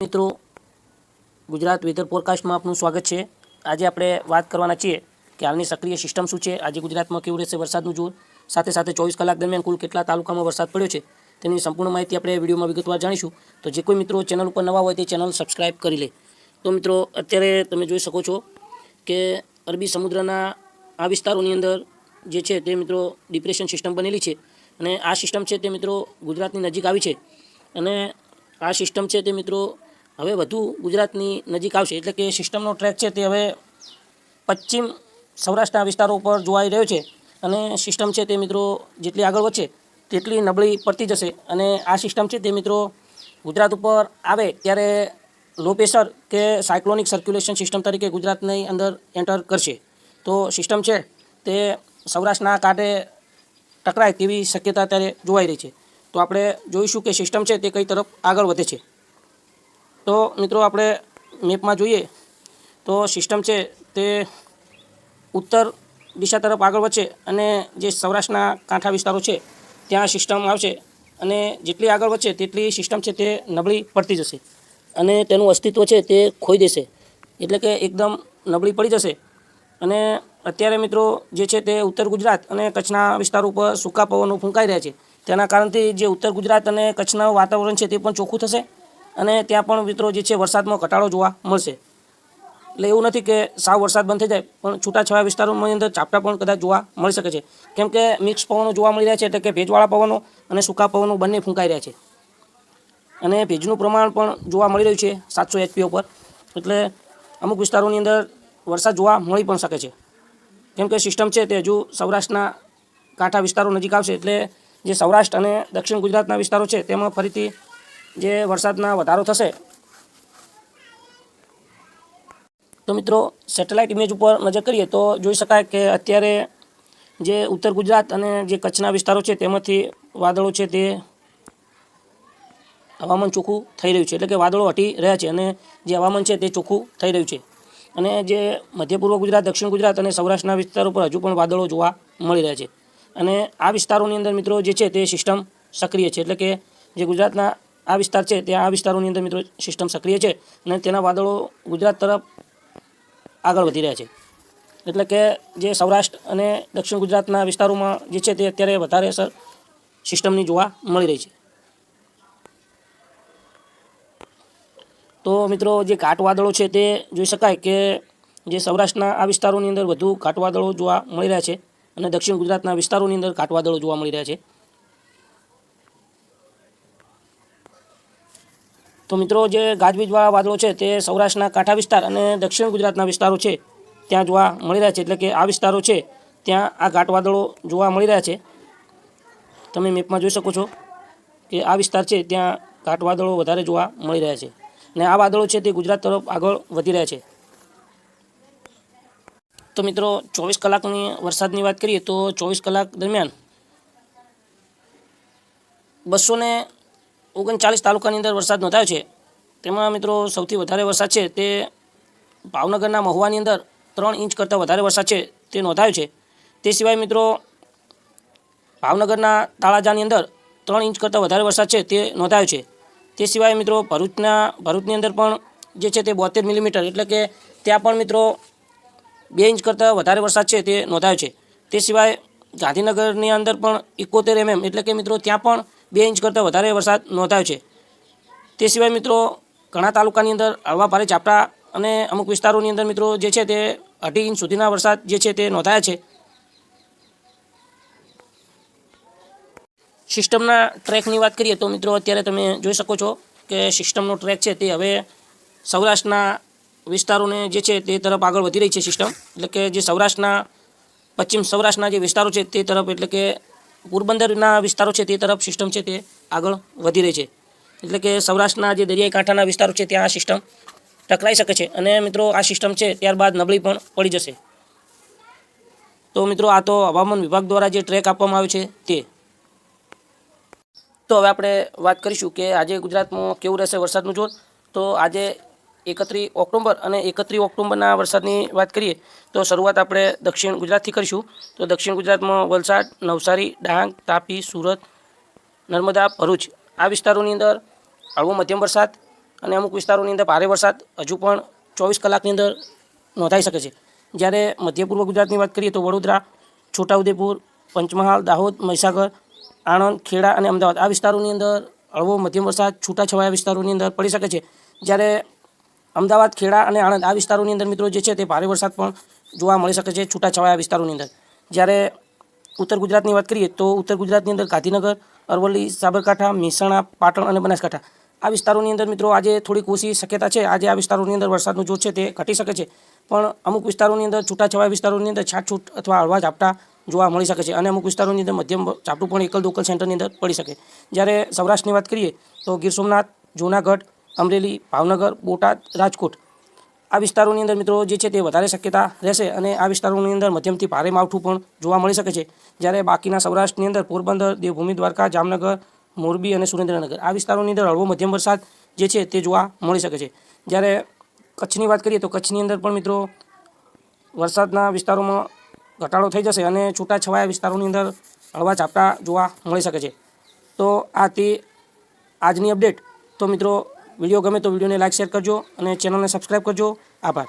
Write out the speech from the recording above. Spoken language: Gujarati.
મિત્રો, ગુજરાત વેધર ફોરકાસ્ટમાં આપનું સ્વાગત છે. આજે આપણે વાત કરવાના છીએ કે હાલની સક્રિય સિસ્ટમ શું છે, આજે ગુજરાતમાં કેવું રહેશે વરસાદનું જોર, સાથે સાથે ચોવીસ કલાક દરમિયાન કુલ કેટલા તાલુકામાં વરસાદ પડ્યો છે, તેની સંપૂર્ણ માહિતી આપણે વિડીયોમાં વિગતવાર જાણીશું. તો જે કોઈ મિત્રો ચેનલ ઉપર નવા હોય તે ચેનલ સબસ્ક્રાઈબ કરી લે. તો મિત્રો, અત્યારે તમે જોઈ શકો છો કે અરબી સમુદ્રના આ વિસ્તારોની અંદર જે છે તે મિત્રો ડિપ્રેશન સિસ્ટમ બનેલી છે અને આ સિસ્ટમ છે તે મિત્રો ગુજરાતની નજીક આવી છે. અને આ સિસ્ટમ છે તે મિત્રો હવે વધુ ગુજરાતની નજીક આવશે. એટલે કે સિસ્ટમનો ટ્રેક છે તે હવે પશ્ચિમ સૌરાષ્ટ્રના વિસ્તારો ઉપર જોવાઈ રહ્યો છે. અને સિસ્ટમ છે તે મિત્રો જેટલી આગળ વધશે, તેટલી નબળી પડતી જશે. અને આ સિસ્ટમ છે તે મિત્રો ગુજરાત ઉપર આવે ત્યારે લો પ્રેશર કે સાયક્લોનિક સર્ક્યુલેશન સિસ્ટમ તરીકે ગુજરાતની અંદર એન્ટર કરશે. તો સિસ્ટમ છે તે સૌરાષ્ટ્રના કાંઠે ટકરાય તેવી શક્યતા અત્યારે જોવાઈ રહી છે. તો આપણે જોઈશું કે સિસ્ટમ છે તે કઈ તરફ આગળ વધે છે. તો મિત્રો આપણે મેપમાં જોઈએ તો સિસ્ટમ છે તે ઉત્તર દિશા તરફ આગળ વધશે અને જે સૌરાષ્ટ્રના કાંઠા વિસ્તારો છે ત્યાં સિસ્ટમ આવશે અને જેટલી આગળ વધશે તેટલી સિસ્ટમ છે તે નબળી પડતી જશે અને તેનું અસ્તિત્વ છે તે ખોઈ દેશે. એટલે કે એકદમ નબળી પડી જશે. અને અત્યારે મિત્રો જે છે તે ઉત્તર ગુજરાત અને કચ્છના વિસ્તારો ઉપર સૂકા પવનો ફૂંકાઈ રહ્યા છે. તેના કારણથી જે ઉત્તર ગુજરાત અને કચ્છનું વાતાવરણ છે તે પણ ચોખ્ખું થશે. અને ત્યાં પણ મિત્રો જે છે વરસાદમાં ઘટાડો જોવા મળશે. એટલે એવું નથી કે સાવ વરસાદ બંધ થઈ જાય, પણ છૂટાછવાયા વિસ્તારોની અંદર ઝાપટા પણ કદાચ જોવા મળી શકે છે. કેમ કે મિક્સ પવનો જોવા મળી રહ્યા છે એટલે કે ભેજવાળા પવનો અને સૂકા પવનો બંને ફૂંકાઈ રહ્યા છે. અને ભેજનું પ્રમાણ પણ જોવા મળી રહ્યું છે સાતસો એચપી ઉપર. એટલે અમુક વિસ્તારોની અંદર વરસાદ જોવા મળી પણ શકે છે. કેમ કે સિસ્ટમ છે તે હજુ સૌરાષ્ટ્રના કાંઠા વિસ્તારો નજીક આવશે, એટલે જે સૌરાષ્ટ્ર અને દક્ષિણ ગુજરાતના વિસ્તારો છે, તેમાં ફરીથી જે વરસાદના વધારો થશે. તો મિત્રો સેટેલાઇટ ઇમેજ ઉપર નજર કરીએ તો જોઈ શકાય કે અત્યારે જે ઉત્તર ગુજરાત અને જે કચ્છના વિસ્તારો છે, તેમાંથી વાદળો છે તે હવામાન ચોખ્ખું થઈ રહ્યું છે. એટલે કે વાદળો હટી રહ્યા છે અને જે હવામાન છે તે ચોખ્ખું થઈ રહ્યું છે. અને જે મધ્ય પૂર્વ ગુજરાત, દક્ષિણ ગુજરાત અને સૌરાષ્ટ્રના વિસ્તારો પર હજુ પણ વાદળો જોવા મળી રહ્યા છે. અને આ વિસ્તારોની અંદર મિત્રો જે છે તે સિસ્ટમ સક્રિય છે. એટલે કે જે ગુજરાતના આ વિસ્તાર છે ત્યાં આ વિસ્તારોની અંદર મિત્રો સિસ્ટમ સક્રિય છે અને તેના વાદળો ગુજરાત તરફ આગળ વધી રહ્યા છે. એટલે કે જે સૌરાષ્ટ્ર અને દક્ષિણ ગુજરાતના વિસ્તારોમાં જે છે તે અત્યારે વધારે અસર સિસ્ટમની જોવા મળી રહી છે. તો મિત્રો જે ઘાટવાદળો છે તે જોઈ શકાય કે જે સૌરાષ્ટ્રના આ વિસ્તારોની અંદર વધુ ઘાટવાદળો જોવા મળી રહ્યા છે અને દક્ષિણ ગુજરાતના વિસ્તારોની અંદર ઘાટવાદળો જોવા મળી રહ્યા છે. તો મિત્રો જે ગાજવીજવાળા વાદળો છે તે સૌરાષ્ટ્રના કાંઠા વિસ્તાર અને દક્ષિણ ગુજરાતના વિસ્તારો છે, ત્યાં જોવા મળી રહ્યા છે. એટલે કે આ વિસ્તારો છે, ત્યાં આ ઘાટ વાદળો જોવા મળી રહ્યા છે. તમે મેપમાં જોઈ શકો છો કે આ વિસ્તાર છે, ત્યાં ઘાટ વાદળો વધારે જોવા મળી રહ્યા છે. અને આ વાદળો છે તે ગુજરાત તરફ આગળ વધી રહ્યા છે. તો મિત્રો, ચોવીસ કલાકની વરસાદની વાત કરીએ તો ચોવીસ કલાક દરમિયાન બસો ને ઓગણચાલીસ તાલુકાની અંદર વરસાદ નોંધાયો છે. તેમાં મિત્રો સૌથી વધારે વરસાદ છે તે ભાવનગરના મહુવાની અંદર ત્રણ ઇંચ કરતાં વધારે વરસાદ છે તે નોંધાયો છે. તે સિવાય મિત્રો ભાવનગરના તાળાજાની અંદર ત્રણ ઇંચ કરતાં વધારે વરસાદ છે તે નોંધાયો છે. તે સિવાય મિત્રો ભરૂચના ભરૂચની અંદર પણ જે છે તે બોતેર મિલીમીટર એટલે કે ત્યાં પણ મિત્રો બે ઇંચ કરતાં વધારે વરસાદ છે તે નોંધાયો છે. તે સિવાય ગાંધીનગરની અંદર પણ એકોતેર એમએમ એટલે કે મિત્રો ત્યાં પણ બે ઇંચ કરતાં વધારે વરસાદ નોંધાયો છે. તે સિવાય મિત્રો, ઘણા તાલુકાની અંદર હળવા ભારે ઝાપટા અને અમુક વિસ્તારોની અંદર મિત્રો જે છે તે અઢી ઇંચ સુધીના વરસાદ જે છે તે નોંધાયા છે. સિસ્ટમના ટ્રેકની વાત કરીએ તો મિત્રો અત્યારે તમે જોઈ શકો છો કે સિસ્ટમનો ટ્રેક છે તે હવે સૌરાષ્ટ્રના વિસ્તારોને જે છે તે તરફ આગળ વધી રહી છે સિસ્ટમ. એટલે કે જે સૌરાષ્ટ્રના, પશ્ચિમ સૌરાષ્ટ્રના જે વિસ્તારો છે તે તરફ એટલે કે પોરબંદરના વિસ્તારો છે તે તરફ સિસ્ટમ છે તે આગળ વધી રહી છે. એટલે કે સૌરાષ્ટ્રના જે દરિયાઈ કાંઠાના વિસ્તારો છે ત્યાં આ સિસ્ટમ ટકરાઈ શકે છે. અને મિત્રો, આ સિસ્ટમ છે ત્યારબાદ નબળી પણ પડી જશે. તો મિત્રો, આ તો હવામાન વિભાગ દ્વારા જે ટ્રેક આપવામાં આવ્યો છે તે. તો હવે આપણે વાત કરીશું કે આજે ગુજરાતમાં કેવું રહેશે વરસાદનું જોર. તો આજે એકત્રીસ ઓક્ટોબર અને એકત્રીસ ઓક્ટોબરના વરસાદની વાત કરીએ તો શરૂઆત આપણે દક્ષિણ ગુજરાતથી કરીશું. તો દક્ષિણ ગુજરાતમાં વલસાડ, નવસારી, ડાંગ, તાપી, સુરત, નર્મદા, ભરૂચ આ વિસ્તારોની અંદર હળવો મધ્યમ વરસાદ અને અમુક વિસ્તારોની અંદર ભારે વરસાદ હજુ પણ ચોવીસ કલાકની અંદર નોંધાઈ શકે છે. જ્યારે મધ્ય પૂર્વ ગુજરાતની વાત કરીએ તો વડોદરા, છોટાઉદેપુર, પંચમહાલ, દાહોદ, મહીસાગર, આણંદ, ખેડા અને અમદાવાદ આ વિસ્તારોની અંદર હળવો મધ્યમ વરસાદ છૂટાછવાયા વિસ્તારોની અંદર પડી શકે છે. જ્યારે અમદાવાદ, ખેડા અને આણંદ આ વિસ્તારોની અંદર મિત્રો જે છે તે ભારે વરસાદ પણ જોવા મળી શકે છે છૂટાછવાયા વિસ્તારોની અંદર. જ્યારે ઉત્તર ગુજરાતની વાત કરીએ તો ઉત્તર ગુજરાતની અંદર ગાંધીનગર, અરવલ્લી, સાબરકાંઠા, મહેસાણા, પાટણ અને બનાસકાંઠા આ વિસ્તારોની અંદર મિત્રો આજે થોડીક ઓછી શક્યતા છે. આજે આ વિસ્તારોની અંદર વરસાદનું જોર છે તે ઘટી શકે છે. પણ અમુક વિસ્તારોની અંદર છૂટાછવાયા વિસ્તારોની અંદર છાટછૂટ અથવા હળવા ઝાપટા જોવા મળી શકે છે અને અમુક વિસ્તારોની અંદર મધ્યમ ઝાપટું પણ એકલ દોકલ સેન્ટરની અંદર પડી શકે. જ્યારે સૌરાષ્ટ્રની વાત કરીએ તો ગીર સોમનાથ, જૂનાગઢ અમરેલી, ભાવનગર, બોટાદ, રાજકોટ. આ વિસ્તારોની અંદર મિત્રો જે છે તે વધારે શક્યતા રહેશે અને આ વિસ્તારોની અંદર મધ્યમથી ભારે માવઠું પણ જોવા મળી શકે છે. જ્યારે બાકીના સૌરાષ્ટ્રની અંદર પોરબંદર, દેવભૂમિ, દ્વારકા, જામનગર, મોરબી અને સુરેન્દ્રનગર આ વિસ્તારોની અંદર હળવો મધ્યમ વરસાદ જે છે તે જોવા મળી શકે છે. જ્યારે કચ્છની વાત કરીએ તો કચ્છની અંદર પણ મિત્રો વરસાદના વિસ્તારોમાં ઘટાડો થઈ જશે અને છૂટાછવાયા વિસ્તારોની અંદર હળવા ઝાપટા જોવા મળી શકે છે. તો આ તે આજની અપડેટ. તો મિત્રો વીડિયો ગમે તો વિડીયોને લાઈક શેર કરજો અને ચેનલને સબસ્ક્રાઈબ કરજો. આભાર.